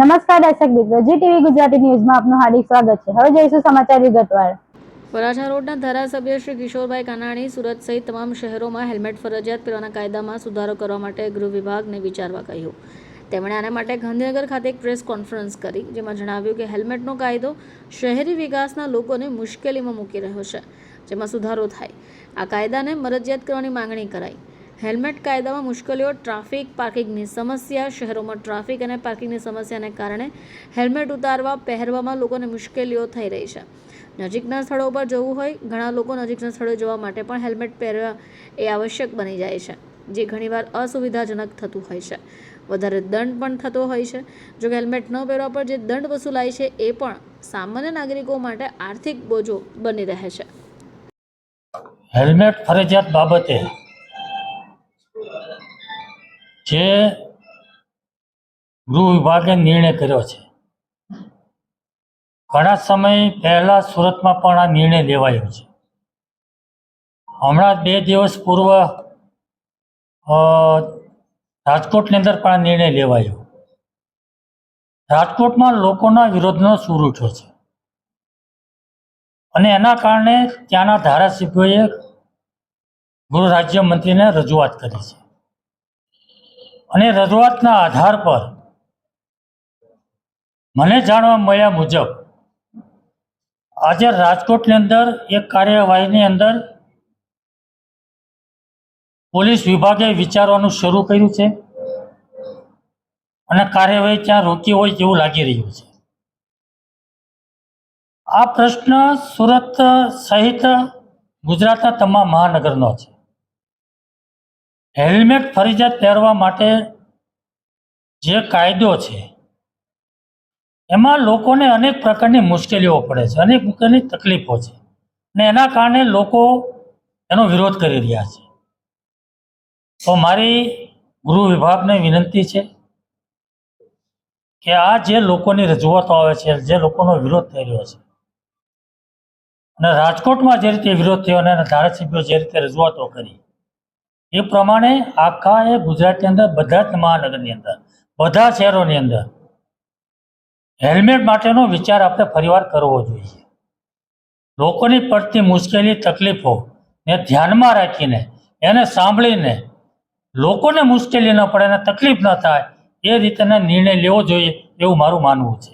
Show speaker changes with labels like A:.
A: નમસ્કાર દર્શક મિત્રો, જી ટીવી ગુજરાતી ન્યૂઝમાં આપનું હાર્દિક સ્વાગત છે. હવે જોઈશું સમાચાર વિગતવાર.
B: વરાછા રોડના ધારાસભ્ય શ્રી કિશોરભાઈ કાનાણી સુરત સહિત તમામ શહેરોમાં હેલ્મેટ ફરજિયાત પહેરવાના કાયદામાં સુધારો કરવા માટે ગૃહ વિભાગને વિચારવા કહ્યું. તેમણે આના માટે ગાંધીનગર ખાતે એક પ્રેસ કોન્ફરન્સ કરી, જેમાં જણાવ્યું કે હેલ્મેટનો કાયદો શહેરી વિકાસના લોકોને મુશ્કેલીમાં મૂકી રહ્યો છે, જેમાં સુધારો થાય. આ કાયદાને મરજિયાત કરવાની માંગણી કરાઈ. હેલ્મેટ કાયદામાં મુશ્કેલીઓ, ટ્રાફિક, પાર્કિંગની સમસ્યા, શહેરોમાં ટ્રાફિક અને પાર્કિંગની સમસ્યાને કારણે હેલ્મેટ ઉતારવા, પહેરવામાં લોકોને મુશ્કેલીઓ થઈ રહી છે. નજીકના સ્થળો પર જવું હોય, ઘણા લોકો નજીકના સ્થળે જવા માટે પણ હેલ્મેટ પહેરવા એ આવશ્યક બની જાય છે, જે ઘણીવાર અસુવિધાજનક થતું હોય છે. વધારે દંડ પણ થતો હોય છે. જો કે હેલ્મેટ ન પહેરવા પર જે દંડ વસૂલાય છે, એ પણ સામાન્ય નાગરિકો માટે આર્થિક બોજો બની રહે છે.
C: હેલ્મેટ ફરજિયાત બાબતે જે ગૃહ વિભાગે નિર્ણય કર્યો છે. ઘણા સમય પહેલા સુરતમાં પણ આ નિર્ણય લેવાયો છે. હમણાં બે દિવસ પૂર્વ રાજકોટની અંદર પણ આ નિર્ણય લેવાયો. રાજકોટમાં લોકોના વિરોધનો સૂર ઉઠ્યો છે. અને એના કારણે ત્યાંના ધારાસભ્યોએ ગૃહ રાજ્યમંત્રીને રજૂઆત કરી છે. અને રજૂઆતના આધાર પર મને જાણવા મળ્યા મુજબ આજે રાજકોટની અંદર એક કાર્યવાહીની અંદર પોલીસ વિભાગે વિચારવાનું શરૂ કર્યું છે અને કાર્યવાહી ત્યાં રોકી હોય તેવું લાગી રહ્યું છે. આ પ્રશ્ન સુરત સહિત ગુજરાતના તમામ મહાનગરનો છે. હેલ્મેટ ફરજિયાત પહેરવા માટે જે કાયદો છે, એમાં લોકોને અનેક પ્રકારની મુશ્કેલીઓ પડે છે, અનેક પ્રકારની તકલીફો છે અને એના કારણે લોકો એનો વિરોધ કરી રહ્યા છે. તો મારી ગૃહ વિભાગને વિનંતી છે કે આ જે લોકોની રજૂઆતો આવે છે, જે લોકોનો વિરોધ થઈ રહ્યો છે અને રાજકોટમાં જે રીતે વિરોધ થયો અને ધારાસભ્યો જે રીતે રજૂઆતો કરી એ પ્રમાણે આખા એ ગુજરાતની અંદર, બધા જ મહાનગરની અંદર, બધા શહેરોની અંદર હેલ્મેટ માટેનો વિચાર આપણે ફરીવાર કરવો જોઈએ. લોકોની પડતી મુશ્કેલી, તકલીફો ને ધ્યાનમાં રાખીને, એને સાંભળીને, લોકોને મુશ્કેલી ન પડે અને તકલીફ ન થાય, એ રીતેનો નિર્ણય લેવો જોઈએ એવું મારું માનવું છે.